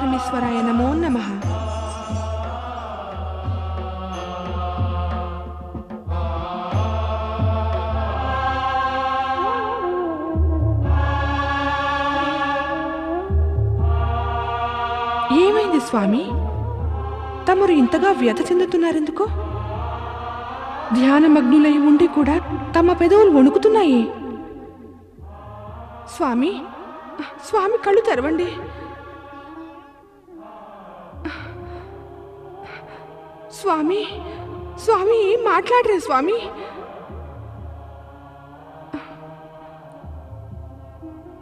పరమేశ్వరాయ నమో నమ. ఏమైంది స్వామి? తమరు ఇంతగా వ్యత చెందుతున్నారెందుకు? ధ్యానమగ్నులై ఉండి కూడా తమ పెదవులు వణుకుతున్నాయి. స్వామి స్వామి కళ్ళు తెరవండి. స్వామి స్వామి ఏం మాట్లాడరే స్వామి.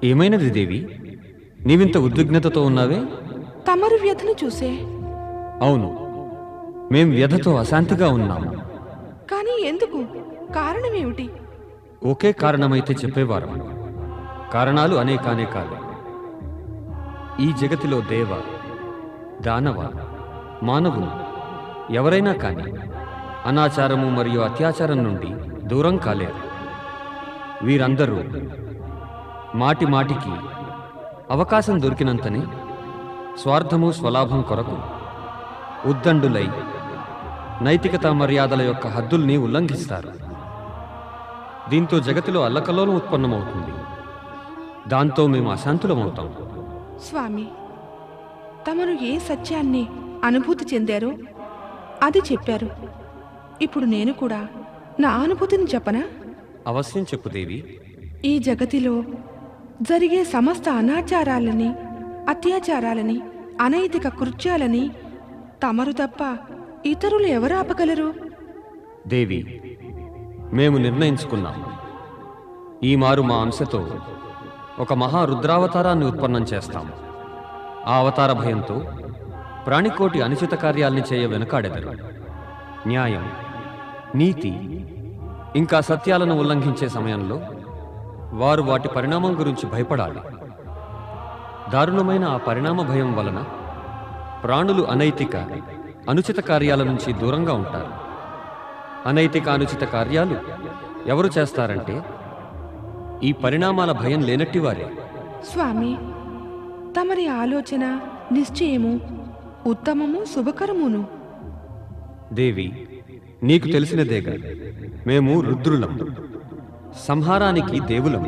ఏమైనది దేవి? నీవింత ఉద్విగ్నతతో ఉన్నావే? తమరు వ్యధను చూసే. అవును మేం వ్యధతో అశాంతిగా ఉన్నాము కానీ ఎందుకు? కారణమేమిటి? ఒకే కారణమైతే చెప్పేవారం. కారణాలు అనేకానేకాలు. ఈ జగతిలో దేవ దానవ మానవులు ఎవరైనా కానీ అనాచారము మరియు అత్యాచారం నుండి దూరం కాలేరు. వీరందరూ మాటి మాటికి అవకాశం దొరికినంతనే స్వార్థము స్వలాభం కొరకు ఉద్దండులై నైతికత మర్యాదల యొక్క హద్దుల్ని ఉల్లంఘిస్తారు. దీంతో జగతిలో అల్లకలోలం ఉత్పన్నమవుతుంది. దాంతో మేము అశాంతులమవుతాం. స్వామి తమరు ఏ సత్యాన్ని అనుభూతి చెందారో అది చెప్పారు. ఇప్పుడు నేను కూడా నా అనుభూతిని చెప్పనా? అవశ్యం చెప్పు దేవి. ఈ జగతిలో జరిగే సమస్త అనాచారాలని అత్యాచారాలని అనైతిక కృత్యాలని తమరు తప్ప ఇతరులు ఎవరు ఆపగలరు? దేవి మేము నిర్ణయించుకున్నాం. ఈ మారు మా అంశతో ఒక మహా రుద్రావతారాన్ని ఉత్పన్నం చేస్తాం. ఆ అవతార భయంతో ప్రాణికోటి అనుచిత కార్యాల్ని చేయ వెనుకాడెదరు. న్యాయం నీతి ఇంకా సత్యాలను ఉల్లంఘించే సమయంలో వారు వాటి పరిణామం గురించి భయపడాలి. దారుణమైన ఆ పరిణామ భయం వలన ప్రాణులు అనైతిక అనుచిత కార్యాల నుంచి దూరంగా ఉంటారు. అనైతిక అనుచిత కార్యాలు ఎవరు చేస్తారంటే ఈ పరిణామాల భయం లేనట్టివారే. స్వామి తమరి ఆలోచన నిశ్చయము. ఉత్తమము శుభకరమును. దేవి నీకు తెలిసినదేగా మేము రుద్రులం సంహారానికి దేవులం.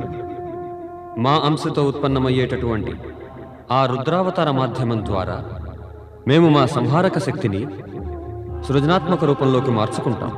మా అంశతో ఉత్పన్నమయ్యేటటువంటి ఆ రుద్రావతార మాధ్యమం ద్వారా మేము మా సంహారక శక్తిని సృజనాత్మక రూపంలోకి మార్చుకుంటాం.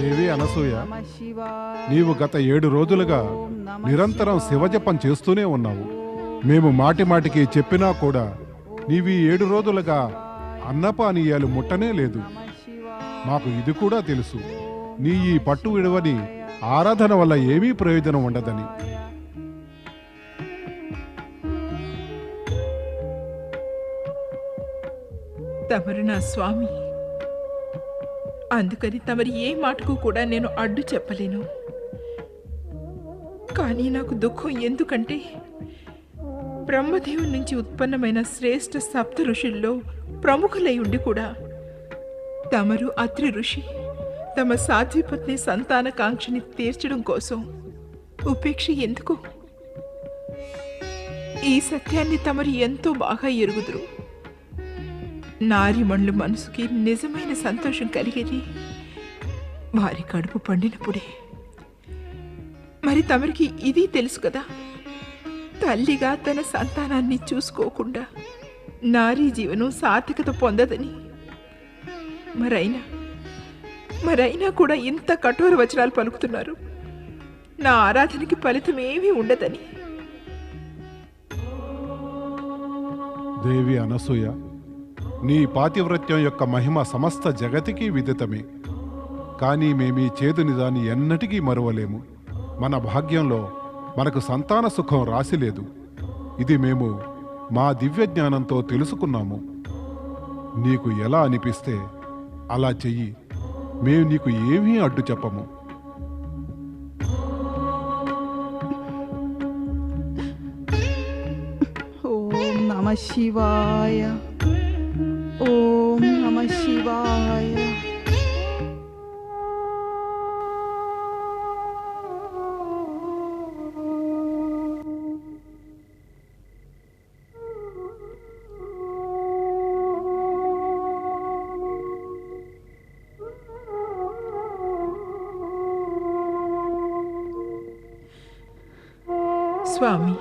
దేవి అనసూయ నీవు గత ఏడు రోజులుగా నిరంతరం శివజపం చేస్తూనే ఉన్నావు. మేము మాటి మాటికి చెప్పినా కూడా నీవి ఏడు రోజులుగా అన్నపానీయాలు ముట్టనే లేదు. మాకు ఇది కూడా తెలుసు. నీ ఈ పట్టు విడవని ఆరాధన వల్ల ఏమీ ప్రయోజనం ఉండదని. తమరు నా స్వామి. అందుకని తమరి ఏ మాటకు కూడా నేను అడ్డు చెప్పలేను. కానీ నాకు దుఃఖం ఎందుకంటే బ్రహ్మదేవుని నుంచి ఉత్పన్నమైన శ్రేష్ఠ సప్త ఋషుల్లో ప్రముఖులై ఉండి కూడా తమరు అత్రి ఋషి తమ సాధ్విపత్ని సంతానకాంక్షని తీర్చడం కోసం ఉపేక్ష ఎందుకు? ఈ సత్యాన్ని తమరు ఎంతో బాగా ఎరుగుదురు. నారిమణుల మనసుకి నిజమైన సంతోషం కలిగేది. వారి కడుపు పండినప్పుడే. మరి తమరికి ఇది తెలుసు కదా? తల్లిగా తన సంతానాన్ని చూసుకోకుండా నారీ జీవనం సార్థకత పొందదని. మరైనా మరైనా కూడా ఇంత కఠోర వచనాలు పలుకుతున్నారు. నా ఆరాధనకి ఫలితం ఏమీ ఉండదని. దేవి అనసూయ నీ పాతివ్రత్యం యొక్క మహిమ సమస్త జగతికి విదితమే. కానీ మేమీ చేదుని దాన్ని ఎన్నటికీ మరువలేము. మన భాగ్యంలో మనకు సంతాన సుఖం రాసిలేదు. ఇది మేము మా దివ్య జ్ఞానంతో తెలుసుకున్నాము. నీకు ఎలా అనిపిస్తే అలా చెయ్యి. మేము నీకు ఏమీ అడ్డు చెప్పము. ఓం నమ శివాయ. శివాయ. స్వామి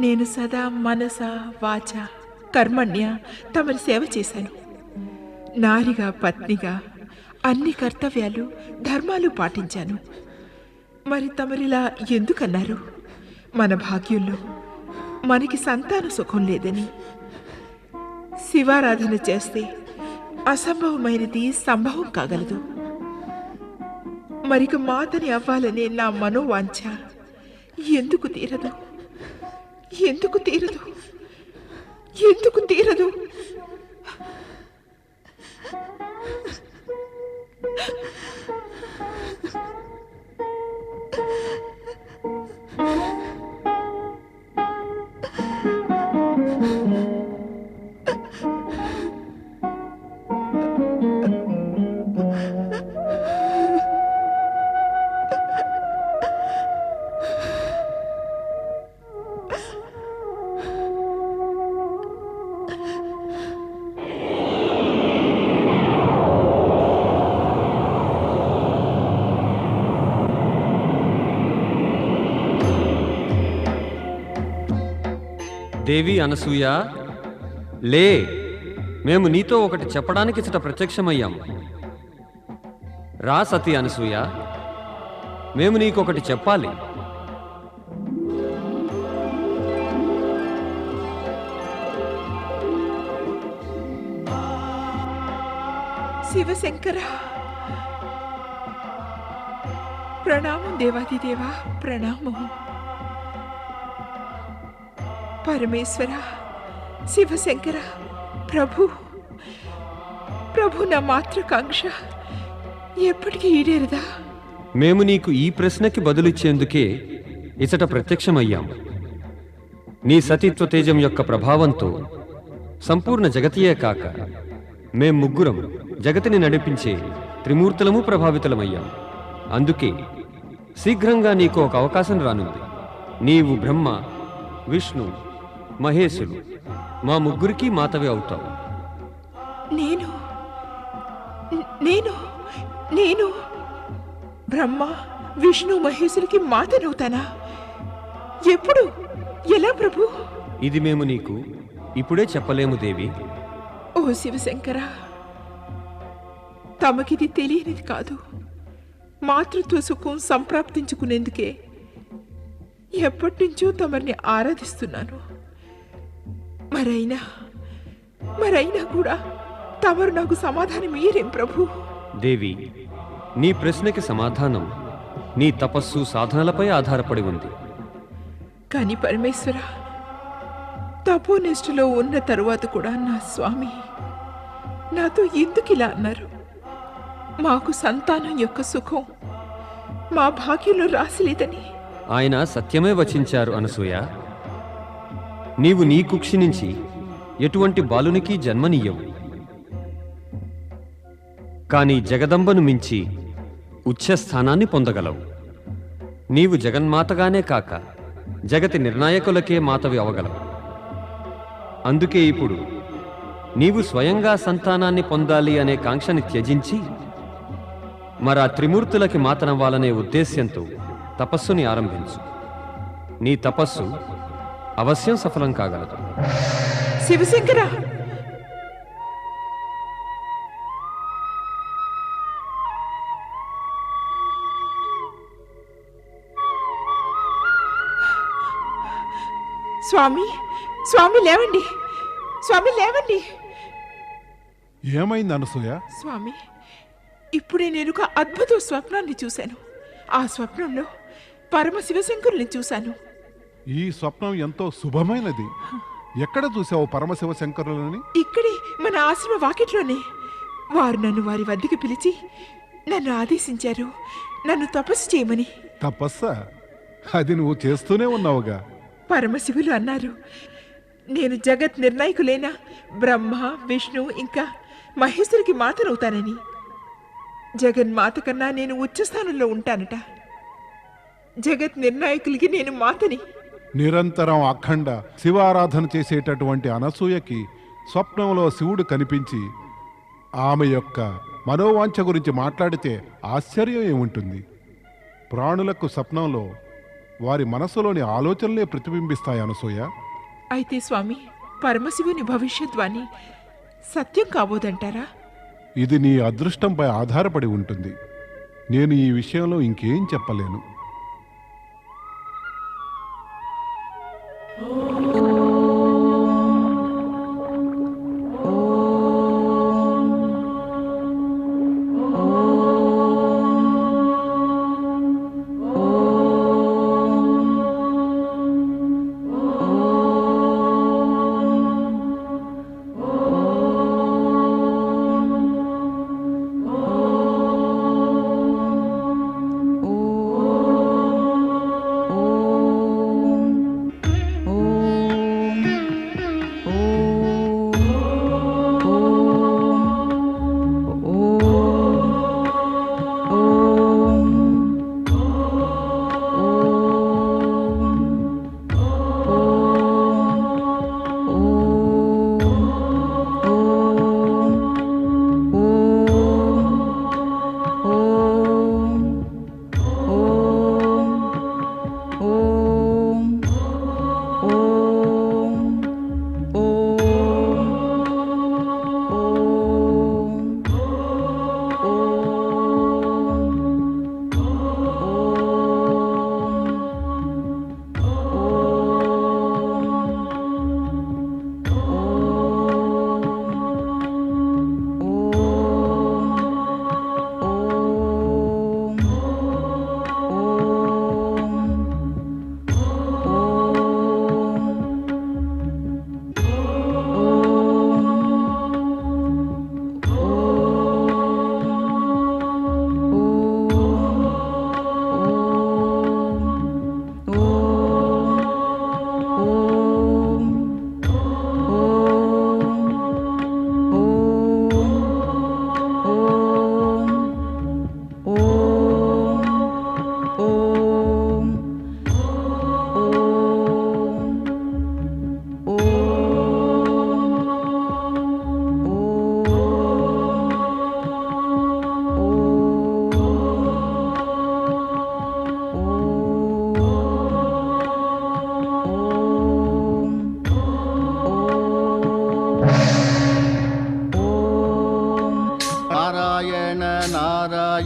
నేను సదా మనస వాచ కర్మణ్య తమరి సేవ చేశాను. నారిగా పత్నిగా అన్ని కర్తవ్యాలు ధర్మాలు పాటించాను. మరి తమరిలా ఎందుకన్నారు? మన భాగ్యంలో మనకి సంతాన సుఖం లేదని. శివారాధన చేస్తే అసంభవమైనది సంభవం కాగలదు. మరిక మాతని అవ్వాలనే నా మనోవాంఛ ఎందుకు తీరదు? ఎందుకు తీరదు? ఎందుకు తీరదు దేవి అనసూయ లే మేము నీతో ఒకటి చెప్పడానికి ఇచ్చట ప్రత్యక్షమయ్యాం. రా సతీ అనసూయ మేము నీకొకటి చెప్పాలి. శివశంకర ప్రణామం దేవాదిదేవా ప్రణామం పరమేశ్వర శివశంకర ప్రభు. ప్రభు నా మాతృకాంక్ష. ఎప్పటికీ ఈడేరదా? మేము నీకు ఈ ప్రశ్నకి బదులిచ్చేందుకే ఇచట ప్రత్యక్షమయ్యాం. నీ సతీత్వ తేజం యొక్క ప్రభావంతో సంపూర్ణ జగతియే కాక మేం ముగ్గురం జగతిని నడిపించే త్రిమూర్తులము ప్రభావితులమయ్యాం. అందుకే శీఘ్రంగా నీకు ఒక అవకాశం రానుంది. నీవు బ్రహ్మ విష్ణు మహేశులు మా ముగ్గురికి మాతవి అవుతావు. నేను నేను నేను బ్రహ్మ విష్ణు మహేశులకి మాతనవుతానా? ఎప్పుడు? ఎలా ప్రభు? ఇది మేము నీకు ఇప్పుడే చెప్పలేము దేవి. ఓ శివశంకర తమకిది తెలియనిది కాదు. మాతృత్వ సుఖం సంప్రాప్తించుకునేందుకే ఎప్పటి నుంచో తమరిని ఆరాధిస్తున్నాను. మరైనా మరైనా కూడా తమరు నాకు సమాధానం ఇయ్యరేం ప్రభు. దేవి నీ ప్రశ్నకి సమాధానం నీ తపస్సు సాధనలపై ఆధారపడి ఉంది. కానీ పరమేశ్వర తపోనిష్ఠలో ఉన్న తరువాత కూడా నా స్వామి నాతో ఎందుకు ఇలా అన్నారు? మాకు సంతానం యొక్క సుఖం మా భాగ్యంలో రాసిలేదని. ఆయన సత్యమే వచించారు అనసూయ. నీవు నీ కుక్షి నుంచి ఎటువంటి బాలునికి జన్మనీయవు కానీ జగదంబను మించి ఉచ్చస్థానాన్ని పొందగలవు. నీవు జగన్మాతగానే కాక జగతి నిర్ణాయకులకే మాతవి అవగలవు. అందుకే ఇప్పుడు నీవు స్వయంగా సంతానాన్ని పొందాలి అనే కాంక్షని త్యజించి మరా త్రిమూర్తులకి మాతనవ్వాలనే ఉద్దేశ్యంతో తపస్సుని ఆరంభించు. నీ తపస్సు అవశ్యం సఫలం కాగలదు. శివశంకర! స్వామి స్వామి లేవండి. స్వామి లేవండి. ఏమైంది అనసూయ? స్వామి ఇప్పుడే నేను ఒక అద్భుత స్వప్నాన్ని చూశాను. ఆ స్వప్నంలో పరమ శివశంకరుని చూశాను. ఈ స్వప్నం ఎంతో శుభమైనది. ఎక్కడ చూసావు పరమశివ శంకరులని? ఇక్కడే మన ఆశ్రమ వాకిట్లోనే. వారు నన్ను వారి వద్దకు పిలిచి నన్ను ఆదేశించారు. నన్ను తపస్సు చేయమని. తపస్సా? అది నువ్వు చేస్తూనే ఉన్నావుగా. పరమశివులు అన్నారు నేను జగత్ నిర్ణాయకులైన బ్రహ్మ విష్ణు ఇంకా మహేశ్వరికి మాతనవుతానని. జగన్మాత కన్నా నేను ఉచ్చస్థానంలో ఉంటానట. జగత్ నిర్ణాయకులకి నేను మాతని. నిరంతరం అఖండ శివారాధన చేసేటటువంటి అనసూయకి స్వప్నంలో శివుడు కనిపించి ఆమె యొక్క మనోవాంఛ గురించి మాట్లాడితే ఆశ్చర్యం ఏముంటుంది? ప్రాణులకు స్వప్నంలో వారి మనసులోని ఆలోచనలే ప్రతిబింబిస్తాయి అనసూయ. అయితే స్వామి పరమశివుని భవిష్యద్వాణి సత్యం కాబోదంటారా? ఇది నీ అదృష్టంపై ఆధారపడి ఉంటుంది. నేను ఈ విషయంలో ఇంకేం చెప్పలేను.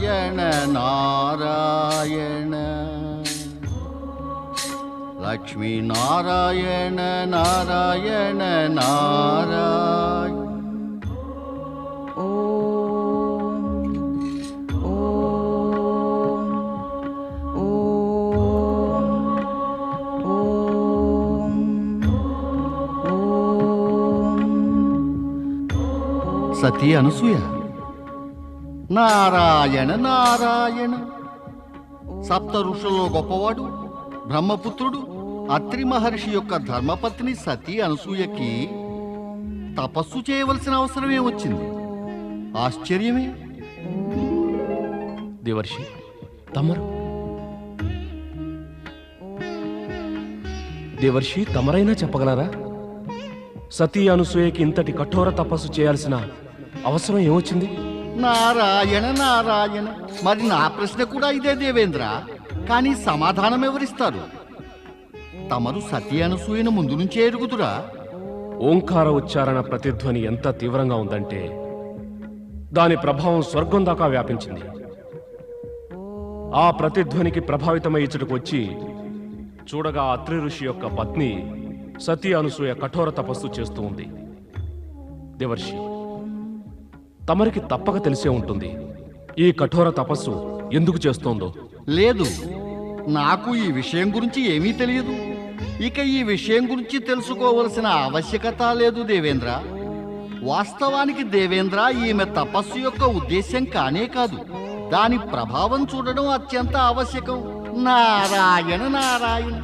నారాయణ నారాయణ. లక్ష్మీ నారాయణ నారాయణ నారాయణ. సతీ అనసూయ. నారాయణ నారాయణ. సప్త ఋషుల్లో గొప్పవాడు బ్రహ్మపుత్రుడు అత్రి మహర్షి యొక్క ధర్మపత్ని సతీ అనసూయకి తపస్సు చేయవలసిన అవసరమే వచ్చింది. ఆశ్చర్యమే. దేవర్షి తమరు. దేవర్షి తమరైనా చెప్పగలరా? సతీ అనసూయకి ఇంతటి కఠోర తపస్సు చేయాల్సిన అవసరం ఏమొచ్చింది? నారాయణ నారాయణ. మరి నా ప్రశ్న కూడా ఇదే దేవేంద్ర. కానీ సమాధానం ఎవరిస్తారు? తమరు సతీ అనసూయను ముందు నుంచే ఎరుగుదురా? ఓంకార ఉచ్చారణ ప్రతిధ్వని ఎంత తీవ్రంగా ఉందంటే దాని ప్రభావం స్వర్గం దాకా వ్యాపించింది. ఆ ప్రతిధ్వనికి ప్రభావితమై ఇచ్చటకు వచ్చి చూడగా అత్రి ఋషి యొక్క పత్ని సతీ అనసూయ కఠోర తపస్సు చేస్తూ ఉంది. దేవర్షి తమరికి తప్పక తెలిసే ఉంటుంది. ఈ కఠోర తపస్సు ఎందుకు చేస్తోందో. లేదు. నాకు ఈ విషయం గురించి ఏమీ తెలియదు. ఇక ఈ విషయం గురించి తెలుసుకోవలసిన ఆవశ్యకత లేదు దేవేంద్ర. వాస్తవానికి దేవేంద్ర ఈమె తపస్సు యొక్క ఉద్దేశ్యం కానే కాదు. దాని ప్రభావం చూడడం అత్యంత ఆవశ్యకం. నారాయణ నారాయణ.